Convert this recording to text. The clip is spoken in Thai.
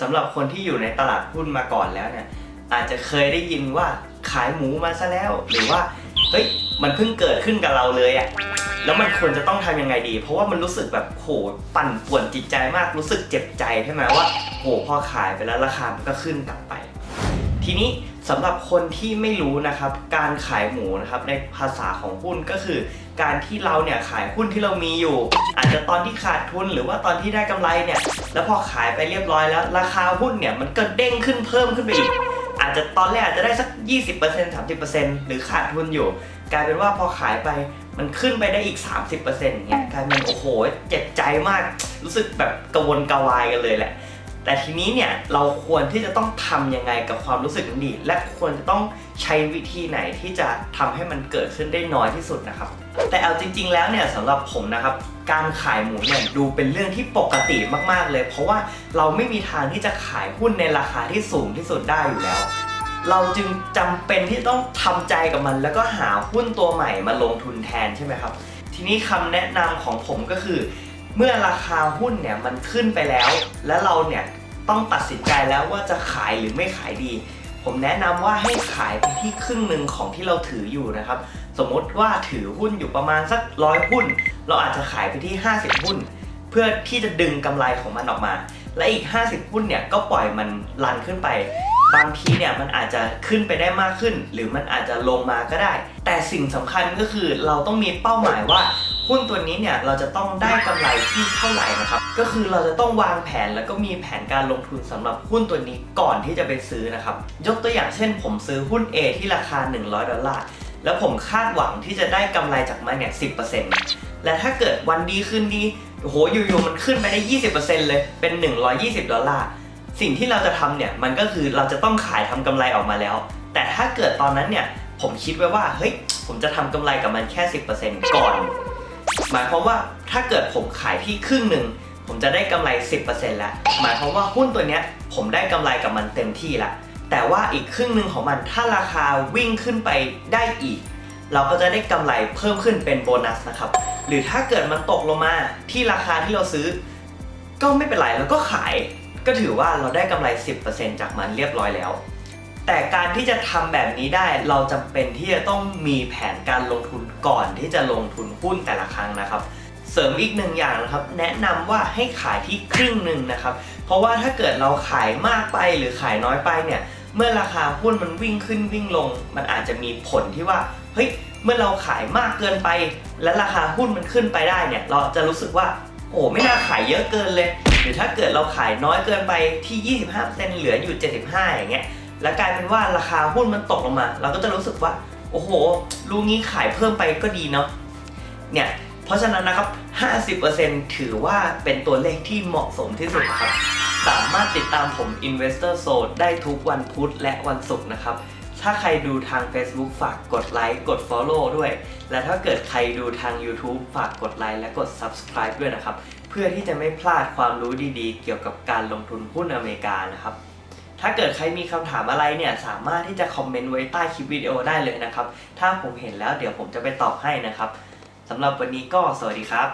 สำหรับคนที่อยู่ในตลาดหุ้นมาก่อนแล้วเนี่ยอาจจะเคยได้ยินว่าขายหมูมาซะแล้ว หรือว่าเฮ้ยมันเพิ่งเกิดขึ้นกับเราเลยอะแล้วมันควรจะต้องทำยังไงดี เพราะว่ามันรู้สึกแบบโหปั่นป่วนจิตใจมากรู้สึกเจ็บใจใช่ไหมว่าโหพอขายไปแล้วราคามันก็ขึ้นกลับไป ทีนี้ สำหรับคนที่ไม่รู้นะครับ การขายหมูนะครับในภาษาของหุ้นก็คือ การที่เราเนี่ยขายหุ้นที่เรามีอยู่ อาจจะตอนที่ขาดทุนหรือว่าตอนที่ได้กำไรเนี่ย แล้วพอขายไปเรียบร้อยแล้ว ราคาหุ้นเนี่ยมันก็เด้งขึ้นเพิ่มขึ้นไปอีก อาจจะตอนแรกอาจจะได้สัก 20% 30%หรือขาดทุนอยู่ กลายเป็นว่าพอขายไปมันขึ้นไปได้อีก 30%อย่างเงี้ยกลายเป็นโอ้โหเจ็บใจมาก รู้สึกแบบกระวนกระวายกันเลยแหละ แต่ทีนี้เนี่ยเราควรที่จะต้องทำยังไงกับความรู้สึกนั้และควรจะต้องใช้วิธีไหนที่จะทำให้มันเกิดขึ้นได้น้อยที่สุดนะครับ แต่เอาจริง ๆ แล้วเนี่ยสำหรับผมนะครับการขายหมูเนี่ยดูเป็นเรื่องที่ปกติมากๆเลย เพราะว่าเราไม่มีทางที่จะขายหุ้นในราคาที่สูงที่สุดได้อยู่แล้วเราจึงจำเป็นที่ต้องทำใจกับมัน แล้วก็หาหุ้นตัวใหม่มาลงทุนแทนใช่ไหมครับ ทีนี้คำแนะนำของผมก็คือ เมื่อราคาหุ้นเนี่ยมันขึ้นไปแล้ว และเราเนี่ยต้องตัดสินใจแล้วว่าจะขายหรือไม่ขายดี ผมแนะนำว่าให้ขายไปที่ครึ่งหนึ่งของที่เราถืออยู่นะครับ สมมติว่าถือหุ้นอยู่ประมาณสักร้อยหุ้น เราอาจจะขายไปที่ 50 หุ้น เพื่อที่จะดึงกำไรของมันออกมา และอีก 50 หุ้นเนี่ยก็ปล่อยมันรันขึ้นไปบางทีเนี่ยมันอาจจะขึ้นไปได้มากขึ้น หรือมันอาจจะลงมาก็ได้ แต่สิ่งสำคัญก็คือเราต้องมีเป้าหมายว่า หุ้นตัวนี้เนี่ยเราจะต้องได้กำไรที่เท่าไหร่นะครับ ก็คือเราจะต้องวางแผนแล้วก็มีแผนการลงทุนสำหรับหุ้นตัวนี้ก่อนที่จะไปซื้อนะครับ ยกตัวอย่างเช่น ผมซื้อหุ้น A ที่ราคา 100 ดอลลาร์ แล้วผมคาดหวังที่จะได้กำไรจากมันเนี่ย10%และถ้าเกิดวันดีขึ้นดีโอ้โหอยู่ๆมันขึ้นไปได้ 20%เลยเป็น 120 ดอลลาร์ สิ่งที่เราจะทำเนี่ยมันก็คือเราจะต้องขายทำกำไรออกมาแล้ว แต่ถ้าเกิดตอนนั้นเนี่ยผมคิดไว้ว่าเฮ้ยผมจะทำกำไรกับมันแค่ 10%ก่อน หมายความว่าถ้าเกิดผมขายที่ครึ่งหนึ่งผมจะได้กำไร 10%แล้ว หมายความว่าหุ้นตัวเนี้ยผมได้กำไรกับมันเต็มที่ละแต่ว่าอีกครึ่งหนึ่งของมันถ้าราคาวิ่งขึ้นไปได้อีก เราก็จะได้กำไรเพิ่มขึ้นเป็นโบนัสนะครับ หรือถ้าเกิดมันตกลงมาที่ราคาที่เราซื้อ ก็ไม่เป็นไรแล้วก็ขาย ก็ถือว่าเราได้กำไร 10%จากมันเรียบร้อยแล้ว แต่การที่จะทำแบบนี้ได้เราจำเป็นที่จะต้องมีแผนการลงทุนก่อนที่จะลงทุนหุ้นแต่ละครั้งนะครับ เสริมอีกหนึ่งอย่างนะครับ แนะนำว่าให้ขายที่ครึ่งหนึ่งนะครับ เพราะว่าถ้าเกิดเราขายมากไปหรือขายน้อยไปเนี่ยเมื่อราคาหุ้นมันวิ่งขึ้นวิ่งลง มันอาจจะมีผลที่ว่าเฮ้ยเมื่อเราขายมากเกินไป และราคาหุ้นมันขึ้นไปได้เนี่ยเราจะรู้สึกว่าโอ้ไม่น่าขายเยอะเกินเลย หรือถ้าเกิดเราขายน้อยเกินไปที่ 25%เหลืออยู่ 75 อย่างเงี้ย แล้วกลายเป็นว่าราคาหุ้นมันตกลงมา เราก็จะรู้สึกว่า โอ้โห รู้งี้ขายเพิ่มไปก็ดีเนาะเนี่ยเพราะฉะนั้นนะครับ 50%ถือว่าเป็นตัวเลขที่เหมาะสมที่สุดครับ สามารถติดตามผม Investor Zone ได้ทุกวันพุธและวันศุกร์นะครับ ถ้าใครดูทาง Facebook ฝากกดไลค์กด Follow ด้วย และถ้าเกิดใครดูทาง YouTube ฝากกดไลค์และกด Subscribe ด้วยนะครับ เพื่อที่จะไม่พลาดความรู้ดีๆ เกี่ยวกับการลงทุนหุ้นอเมริกานะครับ ถ้าเกิดใครมีคำถามอะไรเนี่ยสามารถที่จะคอมเมนต์ไว้ใต้คลิปวิดีโอได้เลยนะครับ ถ้าผมเห็นแล้วเดี๋ยวผมจะไปตอบให้นะครับสำหรับวันนี้ก็สวัสดีครับ